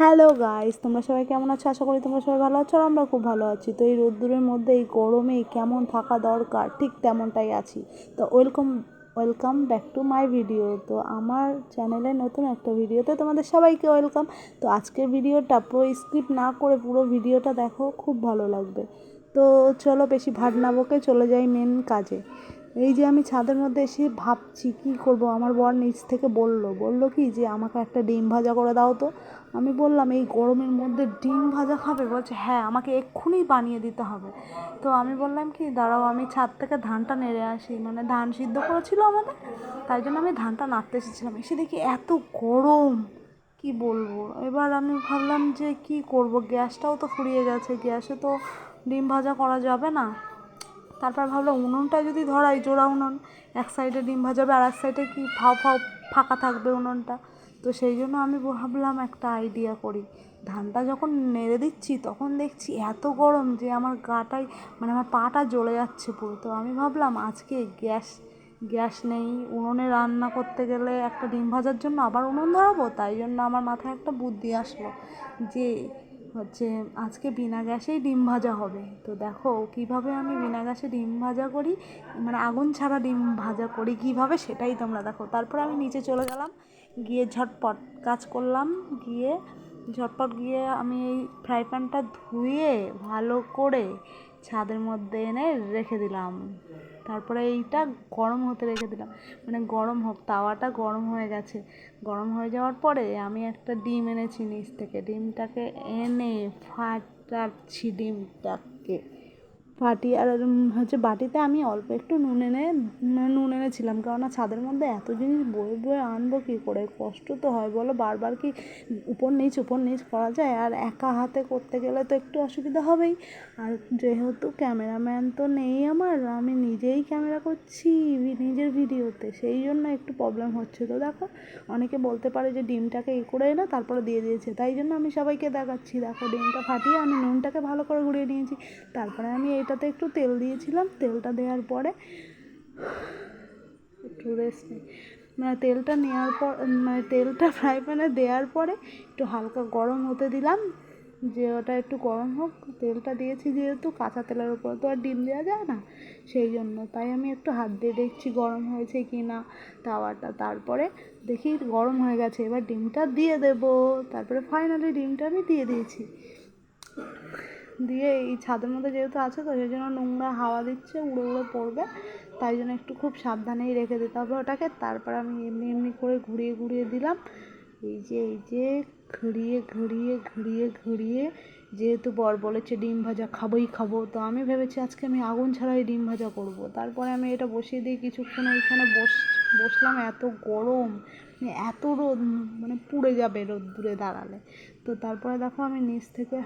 Hello guys তোমরা সবাই কেমন আছো? আশা করি তোমরা সবাই ভালো আছো আর আমরা খুব ভালো আছি। তো এই রোদ্দুরের মধ্যে, এই গরমে কেমন থাকা দরকার? ঠিক তেমনটাই আছি। তো welcome welcome back to my video তো আমার চ্যানেলে নতুন একটা ভিডিওতে তোমাদের সবাইকে ওয়েলকাম তো আজকের ভিডিওটা পুরো স্কিপ না করে পুরো ভিডিওটা দেখো, খুব ভালো লাগবে। তো চলো, বেশি ভাট না বকে চলে যাই মেন কাজে। এই যে আমি ছাদের মধ্যে এসে ভাবছি, কী করব? আমার বর নিচ থেকে বলল বলল কি যে, আমাকে একটা ডিম ভাজা করে দাও তো। আমি বললাম, এই গরমের মধ্যে ডিম ভাজা খাবে? বলছে হ্যাঁ আমাকে এক্ষুনি বানিয়ে দিতে হবে। তো আমি বললাম কি, দাঁড়াও, আমি ছাদ থেকে ধানটা নেড়ে আসি। মানে ধান সিদ্ধ করেছিল আমাদের, তাই জন্য আমি ধানটা নাড়তে এসেছিলাম। এসে দেখি এত গরম, কি বলব? এবার আমি ভাবলাম যে, কি করব? গ্যাসটাও তো ফুরিয়ে গেছে, গ্যাসে তো ডিম ভাজা করা যাবে না। তারপর ভাবলাম, উনুনটা যদি ধরাই, জোড়া উনুন, এক সাইডে ডিম ভাজাবে, আর এক সাইডে কি ফাও ফাও ফাঁকা থাকবে উনুনটা? তো সেই জন্য আমি ভাবলাম একটা আইডিয়া করি। ধানটা যখন নেড়ে দিচ্ছি, তখন দেখছি এত গরম যে আমার গাটাই মানে আমার পাটা জ্বলে যাচ্ছে পুরো। তো আমি ভাবলাম, আজকে গ্যাস গ্যাস নেই, উনুনে রান্না করতে গেলে একটা ডিম ভাজার জন্য আবার উনুন ধরাবো? তাই জন্য আমার মাথায় একটা বুদ্ধি আসলো যে হচ্ছে আজকে বিনা গ্যাসেই ডিম ভাজা হবে। তো দেখো কীভাবে আমি বিনা গ্যাসে ডিম ভাজা করি মানে আগুন ছাড়া ডিম ভাজা করি কীভাবে সেটাই তোমরা দেখো। তারপর আমি নিচে চলে গেলাম, গিয়ে ঝটপট কাজ করলাম, গিয়ে ঝটপট গিয়ে আমি এই ফ্রাই প্যানটা ধুয়ে ভালো করে ছাদের মধ্যে এনে রেখে দিলাম। তারপরে এইটা গরম হতে রেখে দিলাম। মানে গরম হোক, তাওয়াটা গরম হয়ে গেছে। গরম হয়ে যাওয়ার পরে আমি একটা ডিম এনেছি নিচ থেকে। ডিমটাকে এনে ফাটাচ্ছি, ডিমটাকে। ফাটিয়ে আর হচ্ছে বাটিতে আমি অল্প একটু নুন এনে, নুন এনেছিলাম কেননা ছাদের মধ্যে এত জিনিস বয়ে বয়ে আনব কী করে? কষ্ট তো হয়, বলো? বারবার কি উপর নিচ উপর নিচ করা যায়? আর একা হাতে করতে গেলে তো একটু অসুবিধা হবেই। আর যেহেতু ক্যামেরাম্যান তো নেই আমার, আমি নিজেই ক্যামেরা করছি নিজের ভিডিওতে। সেই জন্য একটু প্রবলেম হচ্ছে। তো দেখো, অনেকে বলতে পারে যে ডিমটাকে ই করে এনে তারপরে দিয়ে দিয়েছে। তাই জন্য আমি সবাইকে দেখাচ্ছি। দেখো, ডিমটা ফাটিয়ে আমি নুনটাকে ভালো করে ঘুরিয়ে নিয়েছি। তারপরে আমি এটাতে একটু তেল দিয়েছিলাম। তেলটা দেওয়ার পরে একটু রেস্ট নিই। মানে তেলটা নেওয়ার পর মানে তেলটা ফ্রাই প্যানে দেওয়ার পরে একটু হালকা গরম হতে দিলাম। যে ওটা একটু গরম হোক, তেলটা দিয়েছি যেহেতু, কাঁচা তেলের উপর তো আর ডিম দেওয়া যায় না, সেই জন্য। তাই আমি একটু হাত দিয়ে দেখছি গরম হয়েছে কি না তাওয়াটা। তারপরে দেখি গরম হয়ে গেছে, এবার ডিমটা দিয়ে দেব। তারপরে ফাইনালি ডিমটা আমি দিয়ে দিয়েছি। দিয়ে এই ছাদের মধ্যে যেহেতু আছে তো সেই জন্য নোংরা হাওয়া দিচ্ছে, উড়ে উড়ে পড়বে। তাই জন্য একটু খুব সাবধানেই রেখে দিতে হবে ওটাকে। তারপর আমি এমনি এমনি করে ঘুরিয়ে ঘুরিয়ে দিলাম। এই যে এই যে, ঘুরিয়ে ঘুরিয়ে ঘুরিয়ে ঘুরিয়ে যেহেতু বর বলেছে ডিম ভাজা খাবোই খাব, তো আমি ভেবেছি আজকে আমি আগুন ছাড়াই ডিম ভাজা করব। তারপরে আমি এটা বসিয়ে দিয়ে কিছুক্ষণ ওইখানে বস, বসলাম এত গরম মানে এত রোদ মানে পুড়ে যাবে রোদ দূরে দাঁড়ালে। তো তারপরে দেখো আমি নিচ থেকে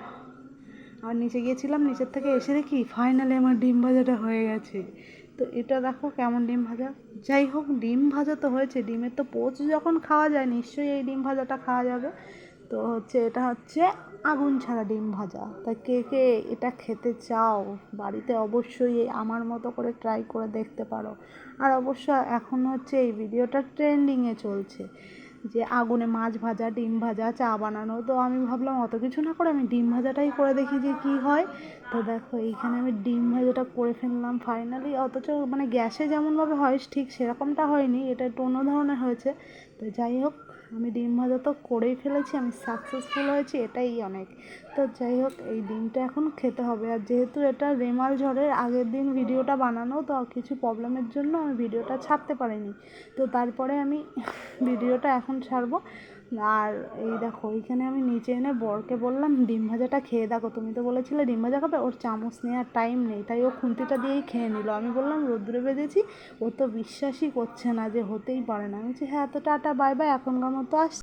আর নিচে গিয়েছিলাম, নিচের থেকে এসে দেখি ফাইনালি আমার ডিম ভাজাটা হয়ে গেছে। তো এটা দেখো কেমন ডিম ভাজা। যাই হোক, ডিম ভাজা তো হয়েছে, ডিমের তো পোচ যখন খাওয়া যায় নিশ্চয়ই এই ডিম ভাজাটা খাওয়া যাবে। তো হচ্ছে এটা হচ্ছে আগুন ছাড়া ডিম ভাজা। তা কে কে এটা খেতে চাও, বাড়িতে অবশ্যই আমার মতো করে ট্রাই করে দেখতে পারো। আর অবশ্য এখন হচ্ছে এই ভিডিওটা ট্রেন্ডিংয়ে চলছে। যে আগুনে মাছ ভাজা, ডিম ভাজা, চা বানানো, তো আমি ভাবলাম অত কিছু না করে আমি ডিম ভাজাটাই করে দেখি যে কি হয়। তো দেখো, এইখানে আমি ডিম ভাজাটা করে ফেললাম ফাইনালি অথচ মানে গ্যাসে যেমনভাবে হয়, ঠিক সেরকমটা হয়নি, এটা একটু অন্য ধরনের হয়েছে। তো যাই হোক, আমি ডিম ভাজা তো করেই ফেলেছি, আমি সাকসেসফুল হয়েছি, এটাই অনেক। তো যাই হোক, এই ডিমটা এখন খেতে হবে। আর যেহেতু এটা রেমাল ঝড়ের আগের দিন ভিডিওটা বানানো, তো কিছু প্রবলেমের জন্য আমি ভিডিওটা ছাড়তে পারিনি। তো তারপরে আমি ভিডিওটা এখন ছাড়বো। আর এই দেখো এইখানে আমি নিচে এনে বরকে বললাম, ডিম ভাজাটা খেয়ে দেখো। তুমি তো বলেছিলে ডিম ভাজা খাবে, ওর চামচ নেওয়ার টাইম নেই, তাই ও খুন্তিটা দিয়েই খেয়ে নিল। আমি বললাম, রোদ্দুরে বেঁধেছি ও তো বিশ্বাসই করছে না যে হতেই পারে না। আমি বলছি হ্যাঁ তো টাটা, বাই বাই, এখনকার মতো আস